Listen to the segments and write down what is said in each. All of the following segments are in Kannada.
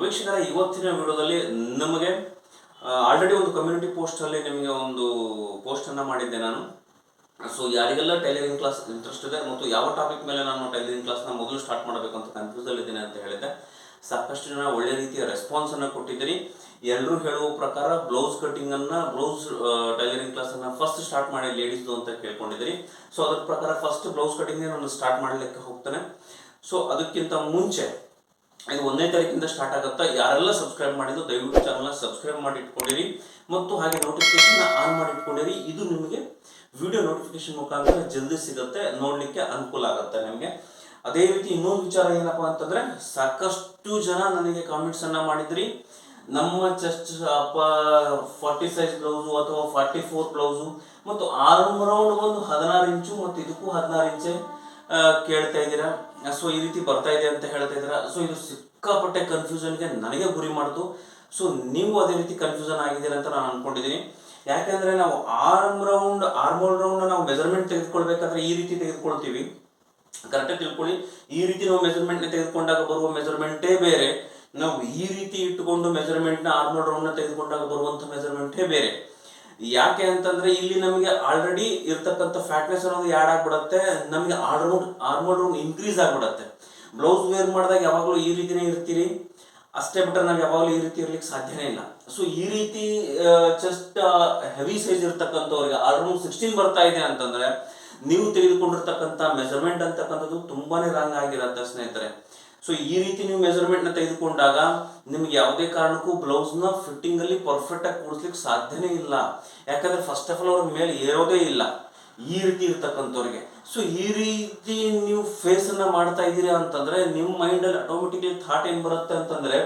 ವೀಕ್ಷಕರ, ಇವತ್ತಿನ ವಿಡಿಯೋದಲ್ಲಿ ನಮಗೆ ಆಲ್ರೆಡಿ ಒಂದು ಕಮ್ಯುನಿಟಿ ಪೋಸ್ಟಲ್ಲಿ ನಿಮಗೆ ಒಂದು ಪೋಸ್ಟನ್ನು ಮಾಡಿದ್ದೆ ನಾನು. ಸೊ ಯಾರಿಗೆಲ್ಲ ಟೈಲರಿಂಗ್ ಕ್ಲಾಸ್ ಇಂಟ್ರೆಸ್ಟ್ ಇದೆ ಮತ್ತು ಯಾವ ಟಾಪಿಕ್ ಮೇಲೆ ನಾನು ಟೈಲರಿಂಗ್ ಕ್ಲಾಸ್ನ ಮೊದಲು ಸ್ಟಾರ್ಟ್ ಮಾಡಬೇಕು ಅಂತ ಕನ್ಫ್ಯೂಸ್ ಅಲ್ಲಿ ಇದ್ದೇನೆ ಅಂತ ಹೇಳಿದ್ದೆ. ಸಾಕಷ್ಟು ಜನ ಒಳ್ಳೆ ರೀತಿಯ ರೆಸ್ಪಾನ್ಸನ್ನು ಕೊಟ್ಟಿದ್ದೀರಿ. ಎಲ್ಲರೂ ಹೇಳುವ ಪ್ರಕಾರ ಬ್ಲೌಸ್ ಕಟಿಂಗನ್ನು ಬ್ಲೌಸ್ ಟೈಲರಿಂಗ್ ಕ್ಲಾಸನ್ನು ಫಸ್ಟ್ ಸ್ಟಾರ್ಟ್ ಮಾಡಿ ಲೇಡೀಸ್ದು ಅಂತ ಕೇಳ್ಕೊಂಡಿದ್ದೀರಿ. ಸೊ ಅದ್ರ ಪ್ರಕಾರ ಫಸ್ಟ್ ಬ್ಲೌಸ್ ಕಟಿಂಗ್ ನಾನು ಸ್ಟಾರ್ಟ್ ಮಾಡಲಿಕ್ಕೆ ಹೋಗ್ತೇನೆ. ಸೊ ಅದಕ್ಕಿಂತ ಮುಂಚೆ ಇದು ಒಂದನೇ ತಾರೀಕಿಂದ ಸ್ಟಾರ್ಟ್ ಆಗುತ್ತಾ? ಯಾರೆಲ್ಲ ಸಬ್ಸ್ಕ್ರೈಬ್ ಮಾಡಿದ್ರು, ದಯವಿಟ್ಟು ಚಾನಲ್ನ ಸಬ್ಸ್ಕ್ರೈಬ್ ಮಾಡಿ ಇಟ್ಕೊಂಡಿರಿ ಮತ್ತು ಹಾಗೆ ನೋಟಿಫಿಕೇಶನ್ ಆನ್ ಮಾಡಿ ಇಟ್ಕೊಂಡಿರಿ ಇದು ನಿಮಗೆ ವಿಡಿಯೋ ನೋಟಿಫಿಕೇಶನ್ ಮುಖಾಂತರ ಜಲ್ದಿ ಸಿಗುತ್ತೆ, ನೋಡಲಿಕ್ಕೆ ಅನುಕೂಲ ಆಗುತ್ತೆ ನಿಮಗೆ. ಅದೇ ರೀತಿ ಇನ್ನೊಂದು ವಿಚಾರ ಏನಪ್ಪಾ ಅಂತಂದ್ರೆ, ಸಾಕಷ್ಟು ಜನ ನನಗೆ ಕಾಮೆಂಟ್ಸ್ ಅನ್ನ ಮಾಡಿದ್ರಿ. ನಮ್ಮ ಚೆಸ್ಟ್ ಅಪ್ಪ ಫಾರ್ಟಿ ಸೈಜ್ ಬ್ಲೌಸು ಅಥವಾ ಫಾರ್ಟಿ ಫೋರ್ ಬ್ಲೌಸು ಮತ್ತು ಆರ್ಮ್ ರೌಂಡ್ ಒಂದು ಹದಿನಾರು ಇಂಚು ಮತ್ತು ಇದಕ್ಕೂ ಹದಿನಾರು ಇಂಚೆ ಕೇಳ್ತಾ ಇದ್ದೀರಾ? ಸೊ ಈ ರೀತಿ ಬರ್ತಾ ಇದೆ ಅಂತ ಹೇಳ್ತಾ ಇದ್ರ. ಸೊ ಇದು ಸಿಕ್ಕಾಪಟ್ಟೆ ಕನ್ಫ್ಯೂಷನ್ಗೆ ನನಗೆ ಗುರಿ ಮಾಡ್ತು. ಸೊ ನೀವು ಅದೇ ರೀತಿ ಕನ್ಫ್ಯೂಷನ್ ಆಗಿದ್ದೀರಾ ಅಂತ ನಾನು ಅನ್ಕೊಂಡಿದ್ದೀನಿ ಯಾಕೆಂದ್ರೆ ನಾವು ಆರ್ಮ್ ರೌಂಡ್ ಆರ್ಮೋಲ್ ರೌಂಡ್ ನಾವು ಮೆಜರ್ಮೆಂಟ್ ತೆಗೆದುಕೊಳ್ಬೇಕಾದ್ರೆ ಈ ರೀತಿ ತೆಗೆದುಕೊಳ್ತೀವಿ. ಕರೆಕ್ಟಾಗಿ ತಿಳ್ಕೊಳ್ಳಿ. ಈ ರೀತಿ ನಾವು ಮೆಜರ್ಮೆಂಟ್ ತೆಗೆದುಕೊಂಡಾಗ ಬರುವ ಮೆಜರ್ಮೆಂಟೇ ಬೇರೆ. ನಾವು ಈ ರೀತಿ ಇಟ್ಟುಕೊಂಡು ಮೆಜರ್ಮೆಂಟ್ನ ಆರ್ಮೋಲ್ನ ತೆಗೆದುಕೊಂಡಾಗ ಬರುವಂಥ ಮೆಜರ್ಮೆಂಟೇ ಬೇರೆ. ಯಾಕೆ ಅಂತಂದ್ರೆ ಇಲ್ಲಿ ನಮಗೆ ಆಲ್ರೆಡಿ ಇರ್ತಕ್ಕಂಥ ಫ್ಯಾಟ್ನೆಸ್ ಅನ್ನೋದು ಯಾಡ್ ಆಗ್ಬಿಡತ್ತೆ, ನಮಗೆ ಆರ್ಮೋನ್ ಆರ್ಮೋಲ್ ರೂಮ್ ಇನ್ಕ್ರೀಸ್ ಆಗ್ಬಿಡತ್ತೆ. ಬ್ಲೌಸ್ ವೇರ್ ಮಾಡಿದಾಗ ಯಾವಾಗಲೂ ಈ ರೀತಿನೇ ಇರ್ತೀರಿ? ಅಷ್ಟೇ ಬಿಟ್ಟರೆ ನಾವು ಯಾವಾಗಲೂ ಈ ರೀತಿ ಇರ್ಲಿಕ್ಕೆ ಸಾಧ್ಯನೇ ಇಲ್ಲ. ಸೊ ಈ ರೀತಿ ಜಸ್ಟ್ ಹೆವಿ ಸೈಜ್ ಇರ್ತಕ್ಕಂಥವ್ರಿಗೆ ಆಲ್ಮೋಸ್ಟ್ ಸಿಕ್ಸ್ಟೀನ್ ಬರ್ತಾ ಇದೆ ಅಂತಂದ್ರೆ, ನೀವು ತೆಗೆದುಕೊಂಡಿರ್ತಕ್ಕಂಥ ಮೆಜರ್ಮೆಂಟ್ ಅಂತಕ್ಕಂಥದ್ದು ತುಂಬಾನೇ ರಾಂಗ್ ಆಗಿರತ್ತೆ ಸ್ನೇಹಿತರೆ. ಸೊ ಈ ರೀತಿ ನೀವು ಮೆಜರ್ಮೆಂಟ್ನ ತೆಗೆದುಕೊಂಡಾಗ ನಿಮ್ಗೆ ಯಾವುದೇ ಕಾರಣಕ್ಕೂ ಬ್ಲೌಸ್ನ ಫಿಟ್ಟಿಂಗ್ ಅಲ್ಲಿ ಪರ್ಫೆಕ್ಟ್ ಆಗಿ ಕೂಡಿಸ್ಲಿಕ್ಕೆ ಸಾಧ್ಯನೇ ಇಲ್ಲ. ಯಾಕಂದ್ರೆ ಫಸ್ಟ್ ಆಫ್ ಆಲ್ ಅವ್ರ ಮೇಲೆ ಏರೋದೇ ಇಲ್ಲ. ಈ ರೀತಿ ಇರ್ತಕ್ಕಂಥವ್ರಿಗೆ. ಸೊ ಈ ರೀತಿ ನೀವು ಫೇಸ್ ಅನ್ನ ಮಾಡ್ತಾ ಇದ್ದೀರಾ ಅಂತಂದ್ರೆ ನಿಮ್ಮ ಮೈಂಡ್ ಅಲ್ಲಿ ಆಟೋಮೆಟಿಕ್ಲಿ ಥಾಟ್ ಏನ್ ಬರುತ್ತೆ ಅಂತಂದ್ರೆ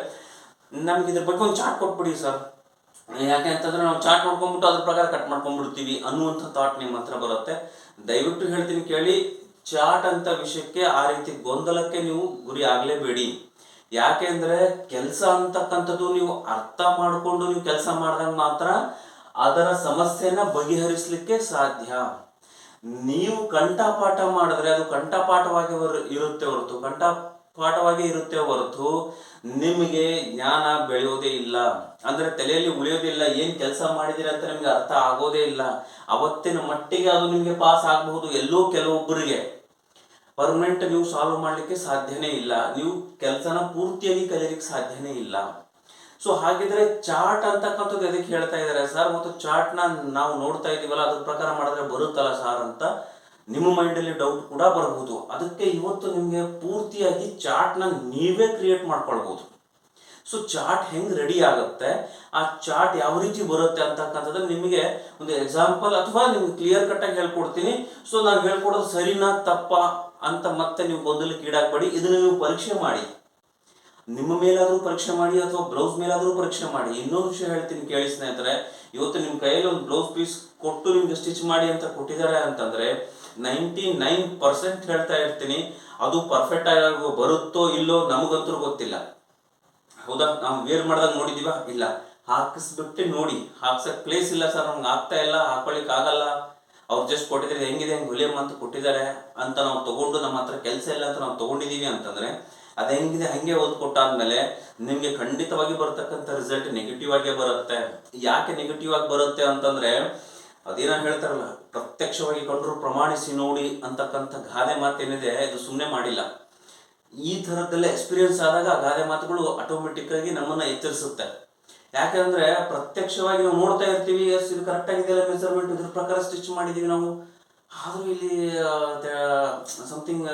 ನಮ್ಗೆ ಇದ್ರ ಬಗ್ಗೆ ಒಂದು ಚಾಟ್ ಕೊಟ್ಬಿಡಿ ಸರ್ ಯಾಕೆ ಅಂತಂದ್ರೆ ನಾವು ಚಾಟ್ ನೋಡ್ಕೊಂಡ್ಬಿಟ್ಟು ಅದ್ರ ಪ್ರಕಾರ ಕಟ್ ಮಾಡ್ಕೊಂಡ್ಬಿಡ್ತೀವಿ ಅನ್ನುವಂಥ ಥಾಟ್ ನಿಮ್ಮ ಹತ್ರ ಬರುತ್ತೆ. ದಯವಿಟ್ಟು ಹೇಳ್ತೀನಿ ಕೇಳಿ. ಚಾರ್ಟ್ ಅಂತ ವಿಷಯಕ್ಕೆ ಆ ರೀತಿ ಗೊಂದಲಕ್ಕೆ ನೀವು ಗುರಿ ಆಗಲೇಬೇಡಿ. ಯಾಕೆಂದ್ರೆ ಕೆಲಸ ಅಂತಕ್ಕಂಥದ್ದು ನೀವು ಅರ್ಥ ಮಾಡಿಕೊಂಡು ನೀವು ಕೆಲಸ ಮಾಡಿದಾಗ ಮಾತ್ರ ಅದರ ಸಮಸ್ಯೆನ ಬಗೆಹರಿಸಲಿಕ್ಕೆ ಸಾಧ್ಯ. ನೀವು ಕಂಠಪಾಠ ಮಾಡಿದ್ರೆ ಅದು ಕಂಠಪಾಠವಾಗಿ ಇರುತ್ತೆ ಹೊರತು. ಕಂಠಪಾಠವಾಗಿ ಇರುತ್ತೆ ಹೊರತು ನಿಮಗೆ ಜ್ಞಾನ ಬೆಳೆಯೋದೇ ಇಲ್ಲ. ಅಂದ್ರೆ ತಲೆಯಲ್ಲಿ ಉಳಿಯೋದಿಲ್ಲ ಏನ್ ಕೆಲಸ ಮಾಡಿದಿರ ಅಂತ ನಿಮ್ಗೆ ಅರ್ಥ ಆಗೋದೇ ಇಲ್ಲ. ಅವತ್ತಿನ ಮಟ್ಟಿಗೆ ಅದು ನಿಮ್ಗೆ ಪಾಸ್ ಆಗಬಹುದು, ಎಲ್ಲೋ ಕೆಲವೊಬ್ಬರಿಗೆ. ಪರ್ಮನೆಂಟ್ ನೀವು ಸಾಲ್ವ್ ಮಾಡ್ಲಿಕ್ಕೆ ಸಾಧ್ಯನೇ ಇಲ್ಲ. ನೀವು ಕೆಲಸನ ಪೂರ್ತಿಯಾಗಿ ಕಲಿಯಲಿಕ್ಕೆ ಸಾಧ್ಯನೇ ಇಲ್ಲ. ಸೊ ಹಾಗಿದ್ರೆ ಚಾರ್ಟ್ ಅಂತಕ್ಕಂಥದ್ದು ಎದಕ್ಕೆ ಹೇಳ್ತಾ ಇದ್ದಾರೆ? ಸರ್, ಮತ್ತು ಚಾರ್ಟ್ನ ನಾವು ನೋಡ್ತಾ ಇದೀವಲ್ಲ, ಅದ್ರ ಪ್ರಕಾರ ಮಾಡಿದ್ರೆ ಬರುತ್ತಲ್ಲ ಸರ್ ಅಂತ ನಿಮ್ಮ ಮೈಂಡಲ್ಲಿ ಡೌಟ್ ಕೂಡ ಬರಬಹುದು. ಅದಕ್ಕೆ ಇವತ್ತು ನಿಮಗೆ ಪೂರ್ತಿಯಾಗಿ ಚಾರ್ಟ್ನ ನೀವೇ ಕ್ರಿಯೇಟ್ ಮಾಡ್ಕೊಳ್ಬಹುದು ಸೊ ಚಾರ್ಟ್ ಹೆಂಗೆ ರೆಡಿ ಆಗುತ್ತೆ? ಆ ಚಾರ್ಟ್ ಯಾವ ರೀತಿ ಬರುತ್ತೆ ಅಂತಕ್ಕಂಥದ್ದು ನಿಮಗೆ ಒಂದು ಎಕ್ಸಾಂಪಲ್ ಅಥವಾ ನಿಮ್ಗೆ ಕ್ಲಿಯರ್ ಕಟ್ ಆಗಿ ಹೇಳ್ಕೊಡ್ತೀನಿ. ಸೊ ನಾನು ಹೇಳ್ಕೊಡೋದು ಸರಿನಾ ತಪ್ಪ ಅಂತ ಮತ್ತೆ ನೀವು ಗೊಂದಲಕ್ಕೆ ಕೀಡಾಕ್ಬೇಡಿ ಇದನ್ನ ನೀವು ಪರೀಕ್ಷೆ ಮಾಡಿ. ನಿಮ್ಮ ಮೇಲಾದರೂ ಪರೀಕ್ಷೆ ಮಾಡಿ ಅಥವಾ ಬ್ಲೌಸ್ ಮೇಲಾದರೂ ಪರೀಕ್ಷೆ ಮಾಡಿ. ಇನ್ನೊಂದು ವಿಷಯ ಹೇಳ್ತೀನಿ ಕೇಳಿ ಸ್ನೇಹಿತರೆ. ಇವತ್ತು ನಿಮ್ಮ ಕೈಯಲ್ಲಿ ಒಂದು ಬ್ಲೌಸ್ ಪೀಸ್ ಕೊಟ್ಟು ನಿಮ್ಗೆ ಸ್ಟಿಚ್ ಮಾಡಿ ಅಂತ ಕೊಟ್ಟಿದ್ದಾರೆ ಅಂತಂದ್ರೆ ನೈಂಟಿ ನೈನ್ ಪರ್ಸೆಂಟ್ ಹೇಳ್ತಾ ಇರ್ತೀನಿ. ಅದು ಪರ್ಫೆಕ್ಟ್ ಆಗಿ ಬರುತ್ತೋ ಇಲ್ಲೋ ನಮಗಂತೂ ಗೊತ್ತಿಲ್ಲ. ಹೌದಾ? ನಾವು ವೇರ್ ಮಾಡಿದಾಗ ನೋಡಿದೀವ? ಇಲ್ಲ. ಹಾಕಿಸ್ಬಿಟ್ಟು ನೋಡಿ. ಹಾಕ್ಸಕ್ ಪ್ಲೇಸ್ ಇಲ್ಲ ಸರ್, ನಮ್ಗೆ ಆಗ್ತಾ ಇಲ್ಲ ಹಾಕೊಳ್ಳಿಕ್ ಆಗಲ್ಲ. ಅವ್ರು ಜಸ್ಟ್ ಕೊಟ್ಟಿದ್ರೆ ಹೆಂಗಿದೆ, ಹೆಂಗ್ ಹೊಲಿಯಮ್ಮ ಅಂತ ಕೊಟ್ಟಿದ್ದಾರೆ ಅಂತ ನಾವು ತಗೊಂಡು ನಮ್ಮ ಹತ್ರ ಕೆಲಸ ಇಲ್ಲ ಅಂತ ನಾವು ತಗೊಂಡಿದೀವಿ ಅಂತಂದ್ರೆ, ಅದು ಹೆಂಗಿದೆ, ಹಂಗೆ ಓದ್ ಕೊಟ್ಟಾದ್ಮೇಲೆ ನಿಮ್ಗೆ ಖಂಡಿತವಾಗಿ ಬರ್ತಕ್ಕಂಥ ರಿಸಲ್ಟ್ ನೆಗೆಟಿವ್ ಆಗೇ ಬರುತ್ತೆ. ಯಾಕೆ ನೆಗೆಟಿವ್ ಆಗಿ ಬರುತ್ತೆ ಅಂತಂದ್ರೆ, ಅದೇನೋ ಹೇಳ್ತಾರಲ್ಲ ಪ್ರತ್ಯಕ್ಷವಾಗಿ ಕಂಡ್ರು ಪ್ರಮಾಣಿಸಿ ನೋಡಿ ಅಂತಕ್ಕಂಥ ಗಾದೆ ಮಾತೇನಿದೆ, ಇದು ಸುಮ್ಮನೆ ಮಾಡಿಲ್ಲ. ಈ ಥರದ್ದೆಲ್ಲ ಎಕ್ಸ್ಪೀರಿಯನ್ಸ್ ಆದಾಗ ಆ ಗಾದೆ ಮಾತುಗಳು ಆಟೋಮೆಟಿಕ್ ಆಗಿ ನಮ್ಮನ್ನ ಎಚ್ಚರಿಸುತ್ತೆ. ಯಾಕಂದ್ರೆ ಪ್ರತ್ಯಕ್ಷವಾಗಿ ನಾವು ನೋಡ್ತಾ ಇರ್ತೀವಿ ಎಸ್ ಇದು ಕರೆಕ್ಟ್ ಆಗಿದೆಯಲ್ಲ ಮೆಸರ್ಮೆಂಟ್ ಇದ್ರ ಪ್ರಕಾರ ಸ್ಟಿಚ್ ಮಾಡಿದೀವಿ ನಾವು. ಆದ್ರೂ ಇಲ್ಲಿ ಸಮಥಿಂಗ್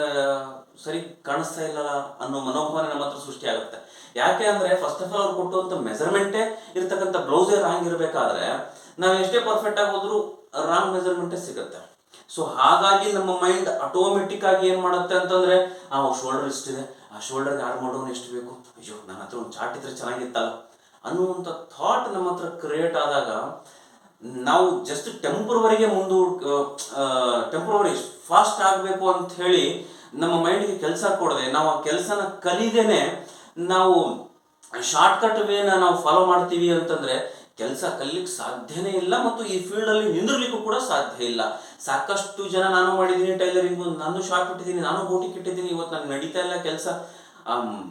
ಸರಿ ಕಾಣಿಸ್ತಾ ಇಲ್ಲ ಅನ್ನೋ ಮನೋಭಾವನೆ ನಮ್ಮ ಹತ್ರ ಸೃಷ್ಟಿ ಆಗುತ್ತೆ. ಯಾಕೆ ಅಂದ್ರೆ ಫಸ್ಟ್ ಆಫ್ ಆಲ್ ಅವ್ರು ಕೊಟ್ಟುವಂತ ಮೆಸರ್ಮೆಂಟೇ ಇರ್ತಕ್ಕಂಥ ಬ್ಲೌಸೇ ರಾಂಗ್ ಇರಬೇಕಾದ್ರೆ, ನಾವು ಎಷ್ಟೇ ಪರ್ಫೆಕ್ಟ್ ಆಗಿ ಹೋದ್ರು ರಾಂಗ್ ಮೆಸರ್ಮೆಂಟೇ ಸಿಗುತ್ತೆ. ಸೊ ಹಾಗಾಗಿ ನಮ್ಮ ಮೈಂಡ್ ಆಟೋಮೆಟಿಕ್ ಆಗಿ ಏನ್ ಮಾಡುತ್ತೆ ಅಂತಂದ್ರೆ, ಆ ಶೋಲ್ಡರ್ ಇಷ್ಟಿದೆ. ಆ ಶೋಲ್ಡರ್ಗೆ ಆಡ್ ಮಾಡೋನು ಎಷ್ಟು ಬೇಕು? ಅಯ್ಯೋ ನನ್ನ ಹತ್ರ ಒಂದು ಚಾಟ್ ಇದ್ರೆ ಚೆನ್ನಾಗಿತ್ತಲ್ಲ. ಅನ್ನುವಂಥ ಥಾಟ್ ನಮ್ಮ ಹತ್ರ ಕ್ರಿಯೇಟ್ ಆದಾಗ ನಾವು ಜಸ್ಟ್ ಟೆಂಪ್ರವರಿಗೆ ಮುಂದೂ ಟೆಂಪ್ರವರಿ ಫಾಸ್ಟ್ ಆಗಬೇಕು ಅಂತ ಹೇಳಿ ನಮ್ಮ ಮೈಂಡ್ಗೆ ಕೆಲಸ ಕೊಡದೆ. ನಾವು ಆ ಕೆಲಸನ ಕಲಿದೇನೆ ನಾವು ಶಾರ್ಟ್ಕಟ್ ವೇನ ನಾವು ಫಾಲೋ ಮಾಡ್ತೀವಿ ಅಂತಂದ್ರೆ ಕೆಲಸ ಕಲಿಕ್ ಸಾಧ್ಯನೇ ಇಲ್ಲ ಮತ್ತು ಈ ಫೀಲ್ಡ್ ಅಲ್ಲಿ ನಿಂದಿರ್ಲಿಕ್ಕೂ ಕೂಡ ಸಾಧ್ಯ ಇಲ್ಲ. ಸಾಕಷ್ಟು ಜನ ನಾನು ಮಾಡಿದ್ದೀನಿ ಟೈಲರಿಂಗ್, ನಾನು ಶಾರ್ಟ್ ಇಟ್ಟಿದ್ದೀನಿ ನಾನು ಬೋಟಿಕ್ ಇಟ್ಟಿದ್ದೀನಿ, ಇವತ್ತು ನಾನು ನಡೀತಾ ಇಲ್ಲ ಕೆಲಸ.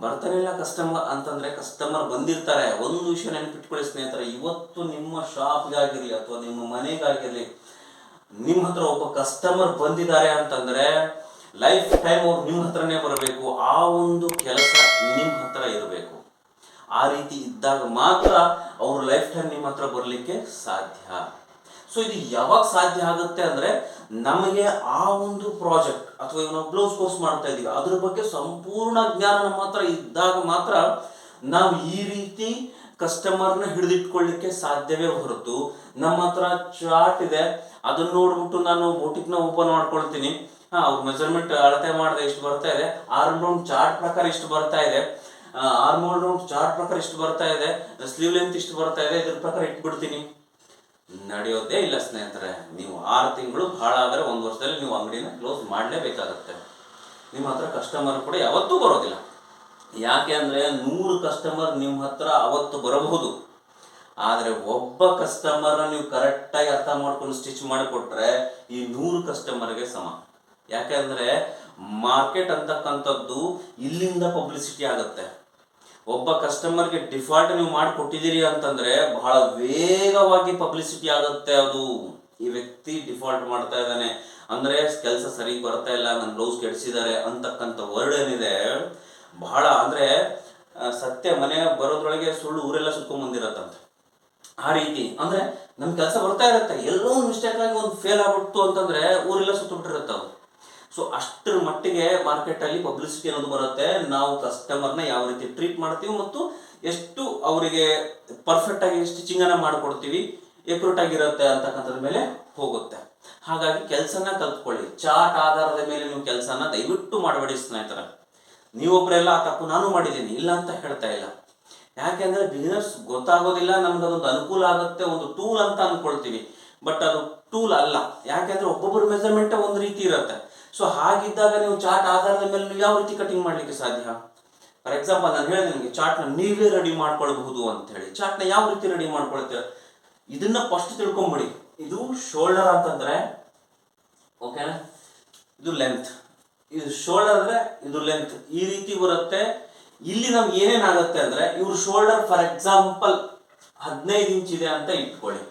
ಬರ್ತಾನೆ ಇಲ್ಲ ಕಸ್ಟಮರ್ ಅಂತಂದ್ರೆ ಕಸ್ಟಮರ್ ಬಂದಿರ್ತಾರೆ, ಒಂದು ವಿಷಯ ನೆನಪಿಟ್ಕೊಳ್ಳಿ ಸ್ನೇಹಿತರೆ, ಇವತ್ತು ನಿಮ್ಮ ಶಾಪ್ಗಾಗಿರ್ಲಿ ಅಥವಾ ನಿಮ್ಮ ಮನೆಗಾಗಿರ್ಲಿ, ನಿಮ್ಮ ಹತ್ರ ಒಬ್ಬ ಕಸ್ಟಮರ್ ಬಂದಿದ್ದಾರೆ ಅಂತಂದ್ರೆ ಲೈಫ್ ಟೈಮ್ ಅವ್ರು ನಿಮ್ಮ ಹತ್ರನೇ ಬರಬೇಕು, ಆ ಒಂದು ಕೆಲಸ ನಿಮ್ಮ ಹತ್ರ ಇರಬೇಕು. ಆ ರೀತಿ ಇದ್ದಾಗ ಮಾತ್ರ ಅವ್ರ ಲೈಫ್ ಟೈಮ್ ನಿಮ್ಮ ಹತ್ರ ಬರಲಿಕ್ಕೆ ಸಾಧ್ಯ. ಸೊ ಇದು ಯಾವಾಗ ಸಾಧ್ಯ ಆಗುತ್ತೆ ಅಂದ್ರೆ ನಮಗೆ ಆ ಒಂದು ಪ್ರಾಜೆಕ್ಟ್ ಅಥವಾ ನಾವು ಬ್ಲೌಸ್ ಕೋರ್ಸ್ ಮಾಡ್ತಾ ಇದೀವಿ, ಅದ್ರ ಬಗ್ಗೆ ಸಂಪೂರ್ಣ ಜ್ಞಾನ ನಮ್ಮ ಹತ್ರ ಇದ್ದಾಗ ಮಾತ್ರ ನಾವು ಈ ರೀತಿ ಕಸ್ಟಮರ್ನ ಹಿಡಿದಿಟ್ಕೊಳ್ಳಿಕ್ಕೆ ಸಾಧ್ಯವೇ ಹೊರತು ನಮ್ಮ ಹತ್ರ ಚಾರ್ಟ್ ಇದೆ. ಅದನ್ನ ನೋಡ್ಬಿಟ್ಟು ನಾನು ಬೋಟಿಕ್ನ ಓಪನ್ ಮಾಡ್ಕೊಳ್ತೀನಿ. ಹಾ, ಅವ್ರ ಮೆಜರ್ಮೆಂಟ್ ಅಳತೆ ಮಾಡಿದೆ ಇಷ್ಟು ಬರ್ತಾ ಇದೆ. ಆರ್ಮ್ ರೌಂಡ್ ಚಾರ್ಟ್ ಪ್ರಕಾರ ಇಷ್ಟು ಬರ್ತಾ ಇದೆ. ಆರ್ಮ್ ರೌಂಡ್ ಚಾರ್ಟ್ ಪ್ರಕಾರ ಇಷ್ಟು ಬರ್ತಾ ಇದೆ. ಸ್ಲೀವ್ ಲೆಂತ್ ಇಷ್ಟು ಬರ್ತಾ ಇದೆ. ಇದ್ರ ಪ್ರಕಾರ ಇಟ್ಬಿಡ್ತೀನಿ. ನಡೆಯೋದೇ ಇಲ್ಲ ಸ್ನೇಹಿತರೆ. ನೀವು ಆರು ತಿಂಗಳು ಭಾಳ ಆದರೆ ಒಂದು ವರ್ಷದಲ್ಲಿ ನೀವು ಅಂಗಡಿನ ಕ್ಲೋಸ್ ಮಾಡಲೇಬೇಕಾಗತ್ತೆ. ನಿಮ್ಮ ಹತ್ರ ಕಸ್ಟಮರ್ ಕೂಡ ಯಾವತ್ತೂ ಬರೋದಿಲ್ಲ. ಯಾಕೆ ಅಂದರೆ ನೂರು ಕಸ್ಟಮರ್ ನಿಮ್ಮ ಹತ್ರ ಅವತ್ತು ಬರಬಹುದು. ಆದರೆ ಒಬ್ಬ ಕಸ್ಟಮರ್ ನೀವು ಕರೆಕ್ಟಾಗಿ ಅರ್ಥ ಮಾಡ್ಕೊಂಡು ಸ್ಟಿಚ್ ಮಾಡಿಕೊಟ್ರೆ ಈ ನೂರು ಕಸ್ಟಮರ್ಗೆ ಸಮ. ಯಾಕೆಂದರೆ ಮಾರ್ಕೆಟ್ ಅಂತಕ್ಕಂಥದ್ದು ಇಲ್ಲಿಂದ ಪಬ್ಲಿಸಿಟಿ ಆಗುತ್ತೆ. ಒಬ್ಬ ಕಸ್ಟಮರ್ಗೆ ಡಿಫಾಲ್ಟ್ ನೀವು ಮಾಡಿಕೊಟ್ಟಿದ್ದೀರಿ ಅಂತಂದ್ರೆ ಬಹಳ ವೇಗವಾಗಿ ಪಬ್ಲಿಸಿಟಿ ಆಗುತ್ತೆ ಅದು. ಈ ವ್ಯಕ್ತಿ ಡಿಫಾಲ್ಟ್ ಮಾಡ್ತಾ ಇದ್ದಾನೆ. ಅಂದ್ರೆ ಕೆಲಸ ಸರಿ ಬರ್ತಾ ಇಲ್ಲ ನನ್ನ ಬ್ಲೌಸ್ ಕೆಡಿಸಿದ್ದಾರೆ ಅಂತಕ್ಕಂಥ ವರ್ಡ್ ಏನಿದೆ, ಬಹಳ ಅಂದ್ರೆ ಸತ್ಯ ಮನೆ ಬರೋದ್ರೊಳಗೆ ಸುಳ್ಳು ಊರೆಲ್ಲ ಸುತ್ಕೊಂಡ್ಬಂದಿರತ್ತಂತೆ ಆ ರೀತಿ, ಅಂದ್ರೆ ನಮ್ಮ ಕೆಲಸ ಬರ್ತಾ ಇರುತ್ತೆ. ಎಲ್ಲೋ ಮಿಸ್ಟೇಕ್ ಆಗಿ ಒಂದು ಫೇಲ್ ಆಗ್ಬಿಟ್ಟು ಅಂತಂದ್ರೆ ಊರೆಲ್ಲ ಸುತ್ತಬಿಟ್ಟಿರುತ್ತೆ ಸೊ ಅಷ್ಟರ ಮಟ್ಟಿಗೆ ಮಾರ್ಕೆಟ್ ಅಲ್ಲಿ ಪಬ್ಲಿಸಿಟಿ ಅನ್ನೋದು ಬರುತ್ತೆ. ನಾವು ಕಸ್ಟಮರ್ನ ಯಾವ ರೀತಿ ಟ್ರೀಟ್ ಮಾಡ್ತೀವಿ ಮತ್ತು ಎಷ್ಟು ಅವರಿಗೆ ಪರ್ಫೆಕ್ಟ್ ಆಗಿ ಸ್ಟಿಚಿಂಗ್ ಅನ್ನ ಮಾಡ್ಕೊಡ್ತೀವಿ ಎಕ್ಯೂರೇಟ್ ಆಗಿರುತ್ತೆ ಅಂತಕ್ಕಂಥದ್ರ ಮೇಲೆ ಹೋಗುತ್ತೆ. ಹಾಗಾಗಿ ಕೆಲಸನ ಕಲ್ತ್ಕೊಳ್ಳಿ. ಚಾರ್ಟ್ ಆಧಾರದ ಮೇಲೆ ನೀವು ಕೆಲಸನ ದಯವಿಟ್ಟು ಮಾಡಬೇಡಿ ಸ್ನೇಹಿತರ. ನೀವೊಬ್ಬರೆಲ್ಲ ಆ ತಪ್ಪು ನಾನು ಮಾಡಿದ್ದೀನಿ, ಇಲ್ಲ ಅಂತ ಹೇಳ್ತಾ ಇಲ್ಲ. ಯಾಕೆಂದ್ರೆ ಬಿಸ್ನೆಸ್ ಗೊತ್ತಾಗೋದಿಲ್ಲ, ನಮ್ಗೆ ಅದೊಂದು ಅನುಕೂಲ ಆಗುತ್ತೆ, ಒಂದು ಟೂಲ್ ಅಂತ ಅನ್ಕೊಳ್ತೀವಿ. ಬಟ್ ಅದು ಟೂಲ್ ಅಲ್ಲ. ಯಾಕೆಂದ್ರೆ ಒಬ್ಬೊಬ್ಬರ ಮೆಜರ್ಮೆಂಟ್ ಒಂದು ರೀತಿ ಇರುತ್ತೆ. ಸೊ ಹಾಗಿದ್ದಾಗ ನೀವು ಚಾರ್ಟ್ ಆಧಾರದ ಮೇಲೆ ನೀವು ಯಾವ ರೀತಿ ಕಟಿಂಗ್ ಮಾಡ್ಲಿಕ್ಕೆ ಸಾಧ್ಯ? ಫಾರ್ ಎಕ್ಸಾಂಪಲ್ ನಾನು ಹೇಳಿದೆ ನಿಮಗೆ ಚಾರ್ಟ್ನ ನೀವೇ ರೆಡಿ ಮಾಡ್ಕೊಳ್ಬಹುದು ಅಂತ ಹೇಳಿ. ಚಾರ್ಟ್ನ ಯಾವ ರೀತಿ ರೆಡಿ ಮಾಡ್ಕೊಳ್ತೀರ? ಇದನ್ನ ಫಸ್ಟ್ ತಿಳ್ಕೊಂಬಿಡಿ. ಇದು ಶೋಲ್ಡರ್ ಅಂತಂದ್ರೆ ಓಕೆನಾ ಇದು ಲೆಂತ್ ಇದು ಶೋಲ್ಡರ್ ಅಂದ್ರೆ ಇದು ಲೆಂತ್ ಈ ರೀತಿ ಬರುತ್ತೆ. ಇಲ್ಲಿ ನಮ್ಗೆ ಏನೇನಾಗುತ್ತೆ ಅಂದ್ರೆ, ಇವ್ರ ಶೋಲ್ಡರ್ ಫಾರ್ ಎಕ್ಸಾಂಪಲ್ ಹದಿನೈದು ಇಂಚ್ ಇದೆ ಅಂತ ಇಟ್ಕೊಳ್ಳಿ.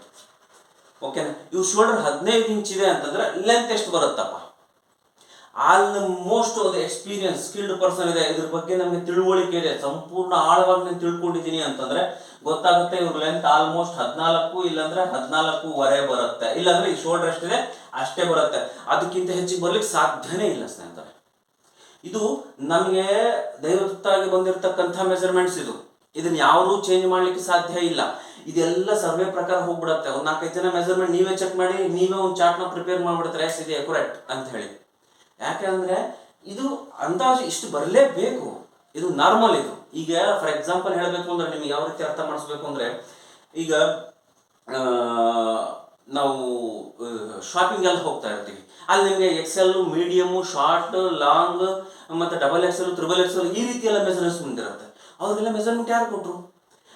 ಓಕೆನಾ ಇವ್ರ ಶೋಲ್ಡರ್ ಹದಿನೈದು ಇಂಚ್ ಇದೆ ಅಂತಂದ್ರೆ ಲೆಂತ್ ಎಷ್ಟು ಬರುತ್ತಪ್ಪ? ಆಲ್ಮೋಸ್ಟ್ ಒಂದು ಎಕ್ಸ್ಪೀರಿಯನ್ಸ್ ಸ್ಕಿಲ್ಡ್ ಪರ್ಸನ್ ಇದೆ. ಇದ್ರ ಬಗ್ಗೆ ನಮಗೆ ತಿಳುವಳಿಕೆ ಇದೆ. ಸಂಪೂರ್ಣ ಆಳವಾಗಿ ನಾನು ತಿಳ್ಕೊಂಡಿದ್ದೀನಿ ಅಂತಂದ್ರೆ ಗೊತ್ತಾಗುತ್ತೆ ಇವ್ರ ಲೆಂತ್ ಆಲ್ಮೋಸ್ಟ್ ಹದಿನಾಲ್ಕು, ಇಲ್ಲಾಂದ್ರೆ ಹದಿನಾಲ್ಕೂವರೆ ಬರುತ್ತೆ. ಇಲ್ಲಾಂದ್ರೆ ಈ ಶೋಲ್ಡರ್ ಎಷ್ಟಿದೆ ಅಷ್ಟೇ ಬರುತ್ತೆ. ಅದಕ್ಕಿಂತ ಹೆಚ್ಚಿಗೆ ಬರ್ಲಿಕ್ಕೆ ಸಾಧ್ಯನೇ ಇಲ್ಲ ಸ್ನೇಹಿತರೆ. ಇದು ನಮಗೆ ದೈವದತ್ತಾಗಿ ಬಂದಿರತಕ್ಕಂಥ ಮೆಜರ್ಮೆಂಟ್ಸ್ ಇದು. ಇದನ್ನ ಯಾರೂ ಚೇಂಜ್ ಮಾಡ್ಲಿಕ್ಕೆ ಸಾಧ್ಯ ಇಲ್ಲ. ಇದೆಲ್ಲ ಸರ್ವೆ ಪ್ರಕಾರ ಹೋಗ್ಬಿಡತ್ತೆ. ಒಂದು ನಾಲ್ಕೈದು ಜನ ಮೆಜರ್ಮೆಂಟ್ ನೀವೇ ಚೆಕ್ ಮಾಡಿ, ನೀವೇ ಒಂದು ಚಾರ್ಟ್ನ ಪ್ರಿಪೇರ್ ಮಾಡಿಬಿಡ್ತಾರೆ? ಎಸ್ ಇದೆ ಅಕ್ಯುರೇಟ್ ಅಂತ ಹೇಳಿ. ಯಾಕಂದ್ರೆ ಇದು ಅಂದಾಜು ಇಷ್ಟು ಬರಲೇಬೇಕು. ಇದು ನಾರ್ಮಲ್ ಇದು. ಈಗ ಫಾರ್ ಎಕ್ಸಾಂಪಲ್ ಹೇಳಬೇಕು ಅಂದ್ರೆ ನಿಮ್ಗೆ ಯಾವ ರೀತಿ ಅರ್ಥ ಮಾಡಿಸ್ಬೇಕು ಅಂದ್ರೆ ಈಗ ನಾವು ಶಾಪಿಂಗ್ ಎಲ್ಲ ಹೋಗ್ತಾ ಇರ್ತೀವಿ. ಅಲ್ಲಿ ನಿಮಗೆ ಎಕ್ಸೆಲ್ ಮೀಡಿಯಮು ಶಾರ್ಟ್ ಲಾಂಗ್ ಮತ್ತೆ ಡಬಲ್ ಎಕ್ಸೆಲ್ ತ್ರಿಬಲ್ ಎಕ್ಸೆಲ್ ಈ ರೀತಿ ಎಲ್ಲ ಮೆಜರ್ಮೆಂಟ್ಸ್ ಮುಂದಿರುತ್ತೆ ಅವ್ರಿಗೆಲ್ಲ ಮೆಜರ್ಮೆಂಟ್ ಯಾರು ಕೊಟ್ರು?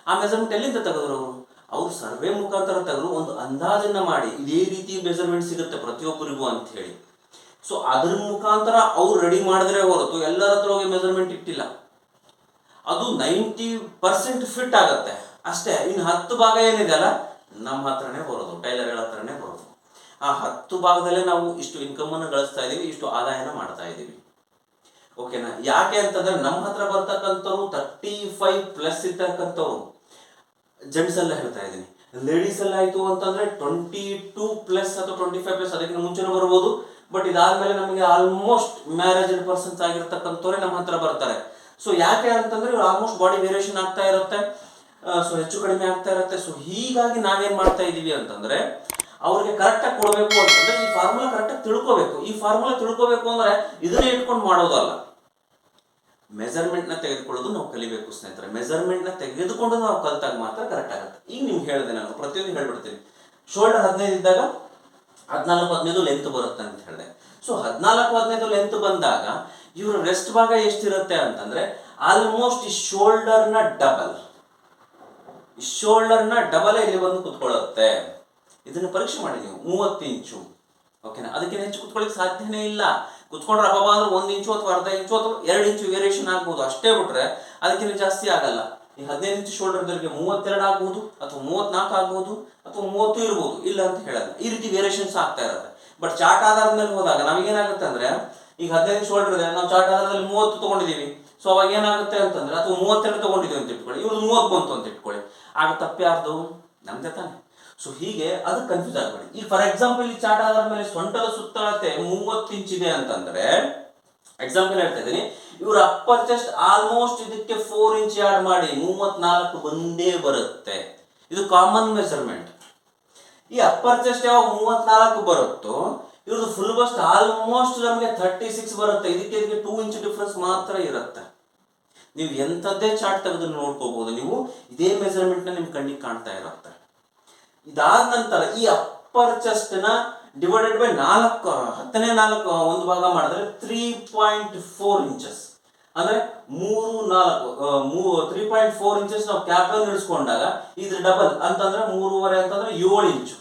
ಆ ಮೆಜರ್ಮೆಂಟ್ ಎಲ್ಲಿಂದ ತೆಗೆದ್ರು ಅವರು? ಅವ್ರು ಸರ್ವೆ ಮುಖಾಂತರ ತೆಗೆದ್ರು. ಒಂದು ಅಂದಾಜನ್ನ ಮಾಡಿ. ಇದೇ ರೀತಿ ಮೆಜರ್ಮೆಂಟ್ ಸಿಗುತ್ತೆ ಪ್ರತಿಯೊಬ್ಬರಿಗೂ ಅಂತ ಹೇಳಿ. ಸೊ ಅದ್ರ ಮುಖಾಂತರ ಅವ್ರು ರೆಡಿ ಮಾಡಿದ್ರೆ ಹೊರತು ಎಲ್ಲರ ಹತ್ರ ಹೋಗಿ ಮೆಜರ್ಮೆಂಟ್ ಇಟ್ಟಿಲ್ಲ. ಅದು ನೈಂಟಿ ಪರ್ಸೆಂಟ್ ಫಿಟ್ ಆಗುತ್ತೆ. ಅಷ್ಟೇ ಇನ್ನು ಹತ್ತು ಭಾಗ ಏನಿದೆ ಅಲ್ಲ ನಮ್ಮ ಹತ್ರನೇ ಬರೋದು ಟೈಲರ್ಗಳ ಹತ್ರನೇ ಬರೋದು. ಆ ಹತ್ತು ಭಾಗದಲ್ಲೇ ನಾವು ಇಷ್ಟು ಇನ್ಕಮ್ ಅನ್ನು ಗಳಿಸ್ತಾ ಇದೀವಿ, ಇಷ್ಟು ಆದಾಯನ ಮಾಡ್ತಾ ಇದೀವಿ. ಓಕೆನಾ ಯಾಕೆ ಅಂತಂದ್ರೆ ನಮ್ಮ ಹತ್ರ ಬರ್ತಕ್ಕಂಥವ್ರು ತರ್ಟಿ ಫೈವ್ ಪ್ಲಸ್ ಇರ್ತಕ್ಕಂಥವ್ರು. ಜೆಂಟ್ಸ್ ಎಲ್ಲ ಹೇಳ್ತಾ ಇದ್ದೀನಿ. ಲೇಡೀಸ್ ಎಲ್ಲ ಆಯ್ತು ಅಂತಂದ್ರೆ ಟ್ವೆಂಟಿ ಟೂ ಪ್ಲಸ್ ಅಥವಾ ಟ್ವೆಂಟಿ ಫೈವ್ ಪ್ಲಸ್ ಅದಕ್ಕಿಂತ ಮುಂಚೆನೂ ಬರ್ಬೋದು. ಬಟ್ ಇದಾದ್ಮೇಲೆ ನಮಗೆ ಆಲ್ಮೋಸ್ಟ್ ಮ್ಯಾರೇಜ್ ಪರ್ಸನ್ಸ್ ಆಗಿರ್ತಕ್ಕಂಥವ್ರೆ ನಮ್ಮ ಹತ್ರ ಬರ್ತಾರೆ. ಸೊ ಯಾಕೆ ಅಂತಂದ್ರೆ ಆಲ್ಮೋಸ್ಟ್ ಬಾಡಿ ವೇರಿಯೇಷನ್ ಆಗ್ತಾ ಇರುತ್ತೆ. ಸೊ ಹೆಚ್ಚು ಕಡಿಮೆ ಆಗ್ತಾ ಇರುತ್ತೆ. ಸೊ ಹೀಗಾಗಿ ನಾವೇನ್ ಮಾಡ್ತಾ ಇದೀವಿ ಅಂತಂದ್ರೆ ಅವ್ರಿಗೆ ಕರೆಕ್ಟಾಗಿ ಕೊಡಬೇಕು ಅಂತಂದ್ರೆ ಈ ಫಾರ್ಮುಲಾ ಕರೆಕ್ಟಾಗಿ ತಿಳ್ಕೋಬೇಕು. ಈ ಫಾರ್ಮುಲಾ ತಿಳ್ಕೋಬೇಕು ಅಂದ್ರೆ ಇದನ್ನೇ ಇಟ್ಕೊಂಡು ಮಾಡೋದಲ್ಲ. ಮೆಜರ್ಮೆಂಟ್ನ ತೆಗೆದುಕೊಳ್ಳೋದು ನಾವು ಕಲಿಬೇಕು ಸ್ನೇಹಿತರೆ. ಮೆಜರ್ಮೆಂಟ್ನ ತೆಗೆದುಕೊಂಡು ನಾವು ಕಲ್ತಾಗ ಮಾತ್ರ ಕರೆಕ್ಟ್ ಆಗುತ್ತೆ. ಈಗ ನಿಮ್ಗೆ ಹೇಳಿದೆ ನಾನು, ಪ್ರತಿಯೊಂದು ಹೇಳ್ಬಿಡ್ತೀನಿ. ಶೋಲ್ಡರ್ ಹದಿನೈದು ಇದ್ದಾಗ ಹದಿನಾಲ್ಕು ಹದಿನೈದು ಲೆಂತ್ ಬರುತ್ತೆ ಅಂತ ಹೇಳಿದೆ. ಸೊ ಹದಿನಾಲ್ಕು ಹದಿನೈದು ಲೆಂತ್ ಬಂದಾಗ ಇವರ ರೆಸ್ಟ್ ಭಾಗ ಎಷ್ಟಿರುತ್ತೆ ಅಂತಂದ್ರೆ ಆಲ್ಮೋಸ್ಟ್ ಈ ಶೋಲ್ಡರ್ನ ಡಬಲ್ ಶೋಲ್ಡರ್ನ ಡಬಲ್ ಇಲ್ಲಿ ಬಂದು ಕುತ್ಕೊಳ್ಳುತ್ತೆ. ಇದನ್ನ ಪರೀಕ್ಷೆ ಮಾಡಿ ನೀವು. ಮೂವತ್ತು ಇಂಚು. ಓಕೆನಾ ಅದಕ್ಕಿಂತ ಹೆಚ್ಚು ಕುತ್ಕೊಳ್ಳಿಕ್ಕೆ ಸಾಧ್ಯನೇ ಇಲ್ಲ. ಕುತ್ಕೊಂಡ್ರೆ ಅಬ್ಬಬ್ಬ ಅಂದ್ರೆ ಒಂದು ಇಂಚು ಅಥವಾ ಅರ್ಧ ಇಂಚು ಅಥವಾ ಎರಡು ಇಂಚು ವೇರಿಯೇಷನ್ ಆಗ್ಬೋದು. ಅಷ್ಟೇ ಬಿಟ್ರೆ ಅದಕ್ಕಿಂತ ಜಾಸ್ತಿ ಆಗಲ್ಲ. ಈ ಹದಿನೈದು ಇಂಚು ಶೋಲ್ಡರ್ ಇದ್ದವರಿಗೆ ಮೂವತ್ತೆರಡು ಆಗ್ಬೋದು ಅಥವಾ ಮೂವತ್ನಾಲ್ಕು ಆಗ್ಬೋದು ಅಥವಾ ಮೂವತ್ತು ಇರ್ಬೋದು, ಇಲ್ಲ ಅಂತ ಹೇಳಲ್ಲ. ಈ ರೀತಿ ವೇರಿಯೇಷನ್ಸ್ ಆಗ್ತಾ ಇರುತ್ತೆ. ಬಟ್ ಚಾರ್ಟ್ ಆಧಾರದ ಮೇಲೆ ಹೋದಾಗ ನಮಗೇನಾಗುತ್ತೆ ಅಂದ್ರೆ ಈಗ ಹದಿನೈದು ಶೋಲ್ಡರ್ ಇದೆ ನಾವು ಚಾರ್ಟ್ ಆಧಾರದಲ್ಲಿ ಮೂವತ್ತು ತಗೊಂಡಿದ್ದೀವಿ. ಸೊ ಅವಾಗ ಏನಾಗುತ್ತೆ ಅಂತಂದ್ರೆ ಅಥವಾ ಮೂವತ್ತೆರಡು ತಗೊಂಡಿದ್ದೀವಿ ಅಂತ ಇಟ್ಕೊಳ್ಳಿ. ಇವ್ರದ್ದು ಮೂವತ್ತು ಬಂತು ಅಂತ ಇಟ್ಕೊಳ್ಳಿ. ಆಗ ತಪ್ಪ್ಯಾರ್ದು ನಮ್ದೇ ತಾನೆ. ಸೊ ಹೀಗೆ ಅದು ಕನ್ಫ್ಯೂಸ್ ಆಗಬೇಡಿ. ಈಗ ಫಾರ್ ಎಕ್ಸಾಂಪಲ್ ಈ ಚಾರ್ಟ್ ಆಧಾರದ ಮೇಲೆ ಸೊಂಟದ ಸುತ್ತಳತೆ ಮೂವತ್ತು ಇದೆ ಅಂತಂದ್ರೆ ಎಕ್ಸಾಂಪಲ್ ಹೇಳ್ತಾ ಇದ್ದೀನಿ. ಇವ್ರ ಅಪ್ಪರ್ ಚೆಸ್ಟ್ ಆಲ್ಮೋಸ್ಟ್ ಇದಕ್ಕೆ ಫೋರ್ ಇಂಚ್ ಆಡ್ ಮಾಡಿ ಮೂವತ್ನಾಲ್ಕು ಬಂದೇ ಬರುತ್ತೆ. ಇದು ಕಾಮನ್ ಮೆಜರ್ಮೆಂಟ್ ಈ ಅಪ್ಪರ್ ಚೆಸ್ಟ್ ಯಾವಾಗ ಮೂವತ್ನಾಲ್ಕು ಬರುತ್ತೋ, ಇವ್ರದ್ದು ಫುಲ್ ಬಸ್ಟ್ ಆಲ್ಮೋಸ್ಟ್ ನಮಗೆ ಥರ್ಟಿ ಸಿಕ್ಸ್ ಬರುತ್ತೆ. ಇದಕ್ಕೆ ಇದಕ್ಕೆ ಟೂ ಇಂಚ್ ಡಿಫ್ರೆನ್ಸ್ ಮಾತ್ರ ಇರುತ್ತೆ. ನೀವು ಎಂಥದ್ದೇ ಚಾರ್ಟ್ ತೆಗೆದು ನೋಡ್ಕೋಬಹುದು. ನೀವು ಇದೇ ಮೆಜರ್ಮೆಂಟ್ನ ನಿಮ್ಮ ಕಣ್ಣಿಗೆ ಕಾಣ್ತಾ ಇರುತ್ತೆ. ಇದಾದ ನಂತರ ಈ ಅಪ್ಪರ್ ಚೆಸ್ಟ್ನ ಡಿವೈಡೆಡ್ ಬೈ ನಾಲ್ಕು, ಹತ್ತನೇ ನಾಲ್ಕು, ಒಂದು ಭಾಗ ಮಾಡಿದ್ರೆ ತ್ರೀ ಪಾಯಿಂಟ್ ಫೋರ್ ಇಂಚಸ್ ಅಂದ್ರೆ ಮೂರು ನಾಲ್ಕು ತ್ರೀ ಪಾಯಿಂಟ್ ಫೋರ್ ಇಂಚಸ್ ನಾವು ಕ್ಯಾಪ್ ಇಡಿಸ್ಕೊಂಡಾಗ ಇದ್ರ ಡಬಲ್ ಅಂತಂದ್ರೆ ಮೂರುವರೆ ಅಂತಂದ್ರೆ ಏಳು ಇಂಚು